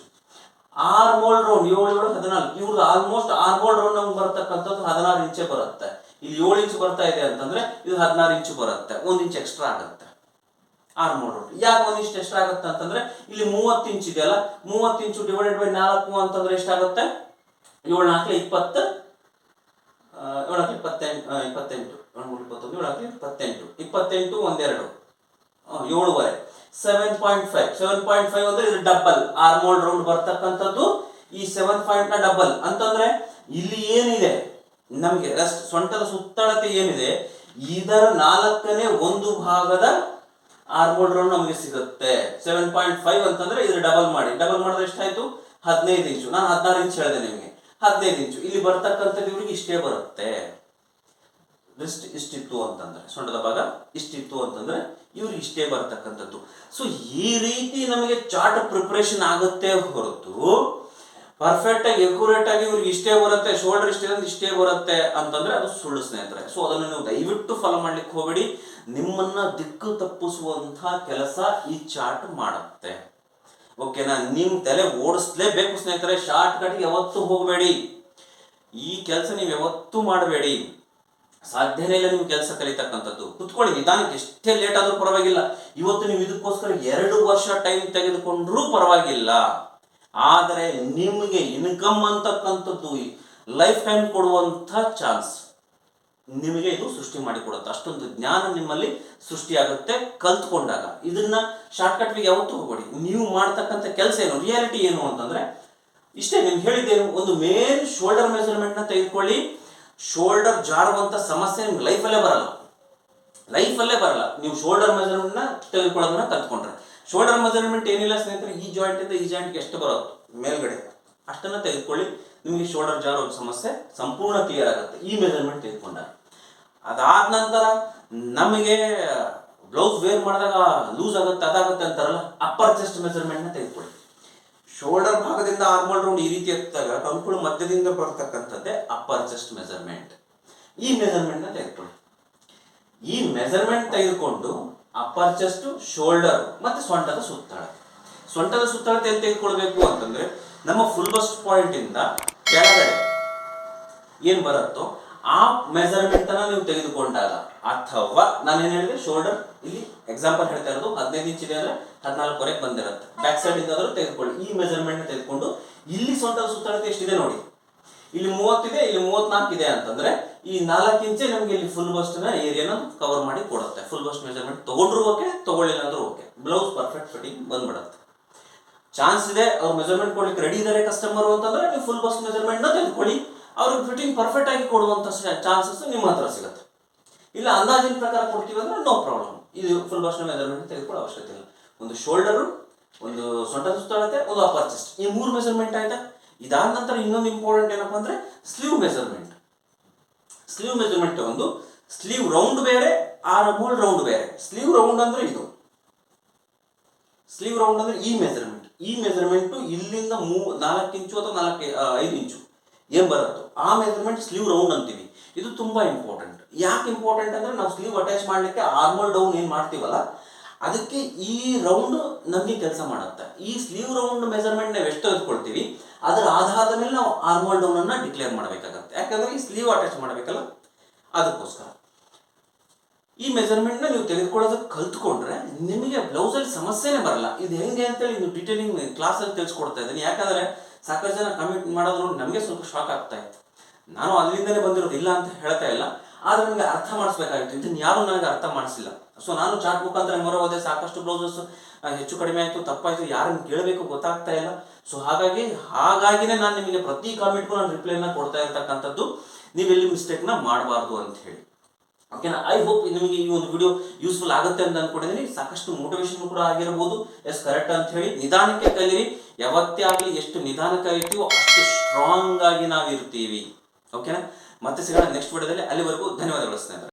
ಆರ್ ಮೋಲ್ ರೌಂಡ್ ಏಳು ಏಳು, ಹದಿನಾಲ್ಕು. ಇವ್ರದ್ದು ಆಲ್ಮೋಸ್ಟ್ ಆರ್ ಮೋಲ್ ರೌಂಡ್ ನಮ್ಗೆ ಬರ್ತಕ್ಕಂಥದ್ದು ಹದಿನಾರು ಇಂಚೆ ಬರುತ್ತೆ. ಇಲ್ಲಿ ಏಳು ಇಂಚು ಬರ್ತಾ ಇದೆ ಅಂತಂದ್ರೆ ಇದು ಹದಿನಾರು ಇಂಚು ಬರುತ್ತೆ. ಒಂದು ಇಂಚ್ ಎಕ್ಸ್ಟ್ರಾ ಆಗುತ್ತೆ. ಆರ್ ಮೋಡ್ ರೌಂಡ್ ಯಾಕೆ ಒಂದಿಷ್ಟು ಎಷ್ಟು ಆಗುತ್ತೆ ಅಂತಂದ್ರೆ, ಇಲ್ಲಿ ಮೂವತ್ತು ಇಂಚ್ ಇದೆಯಲ್ಲ ಮೂವತ್ತು ಇಂಚು ಡಿವೈಡೆಡ್ ಬೈ ನಾಲ್ಕು ಅಂತಂದ್ರೆ ಎಷ್ಟಾಗುತ್ತೆ? ಏಳು ನಾಲ್ಕು ಇಪ್ಪತ್ತು ಏಳಕ್ಕೆ ಇಪ್ಪತ್ತೆಂಟು ಇಪ್ಪತ್ತೆಂಟು ಇಪ್ಪತ್ತೊಂದು ಏಳು ಇಪ್ಪತ್ತೆಂಟು. ಇಪ್ಪತ್ತೆಂಟು ಒಂದೆರಡು. ಏಳುವರೆ. Seven point five seven point five ಅಂದ್ರೆ ಇದು ಡಬಲ್ ಆರ್ಮೋಲ್ಡ್ ರೌಂಡ್ ಬರ್ತಕ್ಕಂಥದ್ದು ಈ ಸೆವೆನ್ ಪಾಯಿಂಟ್ನ ಡಬಲ್ ಅಂತಂದ್ರೆ ಇಲ್ಲಿ ಏನಿದೆ? ನಮಗೆ ರಸ್ಟ್ ಸೊಂಟದ ಸುತ್ತಳತೆ ಏನಿದೆ? ಇದರ ನಾಲ್ಕನೇ ಒಂದು ಭಾಗದ ಆರ್ಮೋಲ್ಡ್ ರೌಂಡ್ ನಮಗೆ ಸಿಗುತ್ತೆ. ಸೆವೆನ್ ಪಾಯಿಂಟ್ ಫೈವ್ ಅಂತಂದ್ರೆ ಇದ್ರ ಡಬಲ್ ಮಾಡಿ. ಡಬಲ್ ಮಾಡಿದ್ರೆ ಎಷ್ಟಾಯ್ತು? ಹದಿನೈದು ಇಂಚು. ನಾನು ಹದಿನಾರು ಇಂಚ್ ಹೇಳಿದೆ ನಿಮಗೆ. ಹದಿನೈದು ಇಂಚು. ಇಲ್ಲಿ ಬರ್ತಕ್ಕಂಥದ್ದು ಇವ್ರಿಗೆ ಇಷ್ಟೇ ಬರುತ್ತೆ. ರಿಸ್ಟ್ ಇಷ್ಟಿತ್ತು ಅಂತಂದ್ರೆ ಸೊಂಡದ ಭಾಗ ಇಷ್ಟಿತ್ತು ಅಂತಂದ್ರೆ ಇವ್ರಿಗೆ ಇಷ್ಟೇ ಬರ್ತಕ್ಕಂಥದ್ದು. ಸೊ ಈ ರೀತಿ ನಮಗೆ ಚಾರ್ಟ್ ಪ್ರಿಪರೇಷನ್ ಆಗುತ್ತೆ ಹೊರತು ಪರ್ಫೆಕ್ಟ್ ಆಗಿ ಎಕ್ಯುರೇಟ್ ಆಗಿ ಇವ್ರಿಗೆ ಇಷ್ಟೇ ಬರುತ್ತೆ ಶೋಲ್ಡರ್ ಇಷ್ಟೇ ಅಂದ್ರೆ ಇಷ್ಟೇ ಬರುತ್ತೆ ಅಂತಂದ್ರೆ ಅದು ಸುಳ್ಳು ಸ್ನೇಹಿತರೆ. ಸೊ ಅದನ್ನು ನೀವು ದಯವಿಟ್ಟು ಫಾಲೋ ಮಾಡ್ಲಿಕ್ಕೆ ಹೋಗಬೇಡಿ. ನಿಮ್ಮನ್ನ ದಿಕ್ಕು ತಪ್ಪಿಸುವಂತಹ ಕೆಲಸ ಈ ಚಾರ್ಟ್ ಮಾಡುತ್ತೆ. ಓಕೆನಾ ನಿಮ್ ತಲೆ ಓಡಿಸ್ಲೇಬೇಕು ಸ್ನೇಹಿತರೆ. ಶಾರ್ಟ್ ಕಟ್ಗೆ ಯಾವತ್ತೂ ಹೋಗಬೇಡಿ. ಈ ಕೆಲಸ ನೀವು ಯಾವತ್ತೂ ಮಾಡಬೇಡಿ. ಸಾಧ್ಯನೇ ಇಲ್ಲ ನೀವು ಕೆಲಸ ಕಲಿತಕ್ಕಂಥದ್ದು. ಕುತ್ಕೊಳ್ಳಿ, ನಿಧಾನಕ್ಕೆ ಎಷ್ಟೇ ಲೇಟ್ ಆದ್ರೂ ಪರವಾಗಿಲ್ಲ. ಇವತ್ತು ನೀವು ಇದಕ್ಕೋಸ್ಕರ ಎರಡು ವರ್ಷ ಟೈಮ್ ತೆಗೆದುಕೊಂಡ್ರೂ ಪರವಾಗಿಲ್ಲ. ಆದರೆ ನಿಮಗೆ ಇನ್ಕಮ್ ಅಂತಕ್ಕಂಥದ್ದು ಲೈಫ್ ಟೈಮ್ ಕೊಡುವಂಥ ಚಾನ್ಸ್ ನಿಮಗೆ ಇದು ಸೃಷ್ಟಿ ಮಾಡಿಕೊಡುತ್ತೆ. ಅಷ್ಟೊಂದು ಜ್ಞಾನ ನಿಮ್ಮಲ್ಲಿ ಸೃಷ್ಟಿಯಾಗುತ್ತೆ ಕಲ್ತ್ಕೊಂಡಾಗ. ಇದನ್ನ ಶಾರ್ಟ್ಕಟ್ಗೆ ಯಾವತ್ತೂ ಹೋಗಬೇಡಿ. ನೀವು ಮಾಡ್ತಕ್ಕಂಥ ಕೆಲಸ ಏನು ರಿಯಾಲಿಟಿ ಏನು ಅಂತಂದ್ರೆ, ಇಷ್ಟೇ ನಿಮ್ಗೆ ಹೇಳಿದ್ದೇನು, ಒಂದು ಮೇನ್ ಶೋಲ್ಡರ್ ಮೆಜರ್ಮೆಂಟ್ನ ತೆಗೆದುಕೊಳ್ಳಿ. ಶೋಲ್ಡರ್ ಜಾರುವಂತ ಸಮಸ್ಯೆ ನಿಮ್ಗೆ ಲೈಫಲ್ಲೇ ಬರಲ್ಲ. ಲೈಫಲ್ಲೇ ಬರಲ್ಲ. ನೀವು ಶೋಲ್ಡರ್ ಮೆಜರ್ಮೆಂಟ್ನ ತೆಗೆದುಕೊಳ್ಳೋದನ್ನ ಕಲ್ತ್ಕೊಂಡ್ರೆ. ಶೋಲ್ಡರ್ ಮೆಜರ್ಮೆಂಟ್ ಏನಿಲ್ಲ ಸ್ನೇಹಿತರೆ, ಈ ಜಾಯಿಂಟ್ ಇಂದ ಈ ಜಾಯಿಂಟ್ಗೆ ಎಷ್ಟು ಬರುತ್ತೆ? ಮೇಲ್ಗಡೆ. ಅಷ್ಟನ್ನು ತೆಗೆದುಕೊಳ್ಳಿ. ನಿಮಗೆ ಶೋಲ್ಡರ್ ಜಾರೋ ಸಮಸ್ಯೆ ಸಂಪೂರ್ಣ ಕ್ಲಿಯರ್ ಆಗುತ್ತೆ. ಈ ಮೆಜರ್ಮೆಂಟ್ ತೆಗೆದುಕೊಂಡಾಗ. ಅದಾದ ನಂತರ ನಮಗೆ ಬ್ಲೌಸ್ ವೇರ್ ಮಾಡಿದಾಗ ಲೂಸ್ ಆಗುತ್ತೆ, ಅದಾಗುತ್ತೆ ಅಂತಾರಲ್ಲ ಅಪ್ಪರ್ ಚೆಸ್ಟ್ ಮೆಜರ್ಮೆಂಟ್ನ ತೆಗೆದುಕೊಳ್ಳಿ. ಶೋಲ್ಡರ್ ಭಾಗದಿಂದ ಆರ್ಮಲ್ ರೌಂಡ್ ಈ ರೀತಿ ಎತ್ತಾಗ ಕಂಕುಳು ಮಧ್ಯದಿಂದ ಬರ್ತಕ್ಕಂಥದ್ದೇ ಅಪ್ಪರ್ ಚೆಸ್ಟ್ ಮೆಜರ್ಮೆಂಟ್ ಈ ಮೆಜರ್ಮೆಂಟ್ನ ತೆಗೆದುಕೊಳ್ಳಿ. ಈ ಮೆಜರ್ಮೆಂಟ್ ತೆಗೆದುಕೊಂಡು ಅಪ್ಪರ್ ಚೆಸ್ಟ್ ಶೋಲ್ಡರ್ ಮತ್ತೆ ಸೊಂಟದ ಸುತ್ತಳ. ಸೊಂಟದ ಸುತ್ತಳತೆ ಎಲ್ಲಿ ತೆಗೆದುಕೊಳ್ಬೇಕು ಅಂತಂದ್ರೆ ನಮ್ಮ ಫುಲ್ ಬಸ್ಟ್ ಪಾಯಿಂಟ್ ಇಂದ ಕೆಳಗಡೆ ಏನ್ ಬರುತ್ತೋ ಆ ಮೆಜರ್ಮೆಂಟ್ ಅನ್ನ ನೀವು ತೆಗೆದುಕೊಂಡಾಗ ಅಥವಾ ನಾನು ಏನ್ ಹೇಳಿದೆ? ಶೋಲ್ಡರ್ ಇಲ್ಲಿ ಎಕ್ಸಾಂಪಲ್ ಹೇಳ್ತಾ ಇರೋದು ಹದಿನೈದು ಇಂಚ್ ಇದೆ ಅಂದ್ರೆ ಹದಿನಾಲ್ಕುವರೆಗೆ ಬಂದಿರುತ್ತೆ. ಬ್ಯಾಕ್ ಸೈಡ್ ಇಂದ ಆದ್ರೂ ತೆಗೆದುಕೊಳ್ಳಿ. ಈ ಮೆಜರ್ಮೆಂಟ್ ತೆಗೆದುಕೊಂಡು ಇಲ್ಲಿ ಸೊಂಟದ ಸುತ್ತಳತೆ ಎಷ್ಟಿದೆ ನೋಡಿ. ಇಲ್ಲಿ ಮೂವತ್ತಿದೆ ಇಲ್ಲಿ ಮೂವತ್ನಾಲ್ಕು ಇದೆ ಅಂತಂದ್ರೆ ಈ ನಾಲ್ಕು ಇಂಚೆ ನಮಗೆ ಇಲ್ಲಿ ಫುಲ್ ಬಸ್ಟ್ನ ಏರಿಯಾನ ಕವರ್ ಮಾಡಿ ಕೊಡುತ್ತೆ. ಫುಲ್ ಬಸ್ಟ್ ಮೆಜರ್ಮೆಂಟ್ ತಗೊಂಡ್ರು ಓಕೆ ತಗೊಳ್ಳಿಲ್ಲ ಅಂದ್ರೂ ಓಕೆ ಬ್ಲೌಸ್ ಪರ್ಫೆಕ್ಟ್ ಫಿಟ್ಟಿಂಗ್ ಬಂದ್ಬಿಡುತ್ತೆ. ಚಾನ್ಸ್ ಇದೆ ಅವ್ರು ಮೆಜರ್ಮೆಂಟ್ ಕೊಡ್ಲಿಕ್ಕೆ ರೆಡಿ ಇದ್ದಾರೆ ಕಸ್ಟಮರ್ ಅಂತಂದ್ರೆ ನೀವು ಫುಲ್ ಬಸ್ಟ್ ಮೆಜರ್ಮೆಂಟ್ನ ತೆಗೆದುಕೊಳ್ಳಿ. ಅವ್ರಿಗೆ ಫಿಟ್ಟಿಂಗ್ ಪರ್ಫೆಕ್ಟ್ ಆಗಿ ಕೊಡುವಂತ ಚಾನ್ಸಸ್ ನಿಮ್ಮ ಹತ್ರ ಸಿಗುತ್ತೆ. ಇಲ್ಲ ಅಂದಾಜಿನ ಪ್ರಕಾರ ಕೊಡ್ತೀವಿ ಅಂದ್ರೆ ನೋ ಪ್ರಾಬ್ಲಮ್ ಇದು ಫುಲ್ ಬಸ್ಟ್ ಮೆಜರ್ಮೆಂಟ್ ತೆಗೆದುಕೊಳ್ಳೋ ಅವಶ್ಯಕತೆ ಇಲ್ಲ. ಒಂದು ಶೋಲ್ಡರು ಒಂದು ಸೊಂಟದ ಸುತ್ತಳತೆ, ಒಂದು ಅಪರ್ ಚೆಸ್ಟ್ ಈ ಮೂರು ಮೆಜರ್ಮೆಂಟ್ ಆಯ್ತಾ? ಇದಾದ ನಂತರ ಇನ್ನೊಂದು ಇಂಪಾರ್ಟೆಂಟ್ ಏನಪ್ಪ ಅಂದ್ರೆ ಸ್ಲೀವ್ ಮೆಜರ್ಮೆಂಟ್ ಸ್ಲೀವ್ ಮೆಜರ್ಮೆಂಟ್ ಒಂದು ಸ್ಲೀವ್ ರೌಂಡ್ ಬೇರೆ ಆರ್ ಮೂಲ್ ರೌಂಡ್ ಬೇರೆ. ಸ್ಲೀವ್ ರೌಂಡ್ ಅಂದ್ರೆ ಇದು. ಸ್ಲೀವ್ ರೌಂಡ್ ಅಂದ್ರೆ ಈ ಮೆಜರ್ಮೆಂಟ್ ಈ ಮೆಜರ್ಮೆಂಟ್ ಇಲ್ಲಿಂದ ಮೂ ನಾಲ್ಕು ಇಂಚು ಅಥವಾ ನಾಲ್ಕು ಐದು ಇಂಚು ಏನ್ ಬರುತ್ತೋ ಆ ಮೆಜರ್ಮೆಂಟ್ ಸ್ಲೀವ್ ರೌಂಡ್ ಅಂತೀವಿ. ಇದು ತುಂಬಾ ಇಂಪಾರ್ಟೆಂಟ್ ಯಾಕೆ ಇಂಪಾರ್ಟೆಂಟ್ ಅಂದ್ರೆ ನಾವು ಸ್ಲೀವ್ ಅಟ್ಯಾಚ್ ಮಾಡ್ಲಿಕ್ಕೆ ಆರ್ಮಲ್ ಡೌನ್ ಏನ್ ಮಾಡ್ತೀವಲ್ಲ, ಅದಕ್ಕೆ ಈ ರೌಂಡ್ ನಮಗೆ ಕೆಲಸ ಮಾಡುತ್ತೆ. ಈ ಸ್ಲೀವ್ ರೌಂಡ್ ಮೆಜರ್ಮೆಂಟ್ ನಾವು ಎಷ್ಟು ತೆಗೆದುಕೊಳ್ತೀವಿ ಅದರ ಆಧಾರದ ಮೇಲೆ ನಾವು ಆರ್ಮೋಲ್ ಡೌನ್ ಅನ್ನ ಡಿಕ್ಲೇರ್ ಮಾಡಬೇಕಾಗತ್ತೆ. ಯಾಕಂದ್ರೆ ಈ ಸ್ಲೀವ್ ಅಟ್ಯಾಚ್ ಮಾಡಬೇಕಲ್ಲ? ಅದಕ್ಕೋಸ್ಕರ. ಈ ಮೆಜರ್ಮೆಂಟ್ನ ನೀವು ತೆಗೆದುಕೊಳ್ಳೋದಕ್ಕೆ ಕಲ್ತ್ಕೊಂಡ್ರೆ ನಿಮಗೆ ಬ್ಲೌಸಲ್ಲಿ ಸಮಸ್ಯೆನೇ ಬರಲ್ಲ. ಇದು ಹೆಂಗೆ ಅಂತೇಳಿ ನೀವು ಡಿಟೇಲಿಂಗ್ ಕ್ಲಾಸಲ್ಲಿ ತಿಳಿಸ್ಕೊಡ್ತಾ ಇದ್ದೀನಿ. ಯಾಕಂದ್ರೆ ಸಾಕಷ್ಟು ಜನ ಕಮೆಂಟ್ ಮಾಡೋದ್ರು, ನಮಗೆ ಸ್ವಲ್ಪ ಶಾಕ್ ಆಗ್ತಾ ಇತ್ತು. ನಾನು ಅಲ್ಲಿಂದಲೇ ಬಂದಿರೋದು ಇಲ್ಲ ಅಂತ ಹೇಳ್ತಾ ಇಲ್ಲ. ಆದ್ರೆ ನನಗೆ ಅರ್ಥ ಮಾಡಿಸ್ಬೇಕಾಗಿತ್ತು. ಇದನ್ನು ಯಾರು ನನಗೆ ಅರ್ಥ ಮಾಡಿಸಿಲ್ಲ. ಸೊ ನಾನು ಚಾಟ್ ಮುಖಾಂತರ ಹೋದೆ ಸಾಕಷ್ಟು ಬ್ಲೌಸಸ್ ಹೆಚ್ಚು ಕಡಿಮೆ ಆಯಿತು, ತಪ್ಪಾಯಿತು ಯಾರನ್ನು ಕೇಳಬೇಕು ಗೊತ್ತಾಗ್ತಾ ಇಲ್ಲ. ಸೊ ಹಾಗಾಗಿ, ಹಾಗಾಗಿನೇ ನಾನು ನಿಮಗೆ ಪ್ರತಿ ಕಾಮೆಂಟ್ಗೂ ನಾನು ರಿಪ್ಲೈನ ಕೊಡ್ತಾ ಇರ್ತಕ್ಕಂಥದ್ದು ನೀವೆಲ್ಲಿ ಮಿಸ್ಟೇಕ್ನ ಮಾಡಬಾರ್ದು ಅಂತ ಹೇಳಿ. ಓಕೆನಾ ಐ ಹೋಪ್ ನಿಮಗೆ ಈ ಒಂದು ವಿಡಿಯೋ ಯೂಸ್ಫುಲ್ ಆಗುತ್ತೆ ಅಂತ ಅನ್ಕೊಂಡಿದ್ದೀನಿ ಸಾಕಷ್ಟು ಮೋಟಿವೇಶನ್ ಕೂಡ ಆಗಿರಬಹುದು ಎಸ್ ಕರೆಕ್ಟ್ ಅಂತ ಹೇಳಿ. ನಿಧಾನಕ್ಕೆ ಕಲೀರಿ. ಯಾವತ್ತೇ ಆಗಲಿ ಎಷ್ಟು ನಿಧಾನ ಕಲಿತೀವೋ ಅಷ್ಟು ಸ್ಟ್ರಾಂಗ್ ಆಗಿ ನಾವಿರ್ತೀವಿ. ಓಕೆನಾ ಮತ್ತೆ ಸಿಗೋಣ ನೆಕ್ಸ್ಟ್ ವಿಡಿಯೋದಲ್ಲಿ ಅಲ್ಲಿವರೆಗೂ ಧನ್ಯವಾದಗಳು ಸ್ನೇಹಿತರೆ.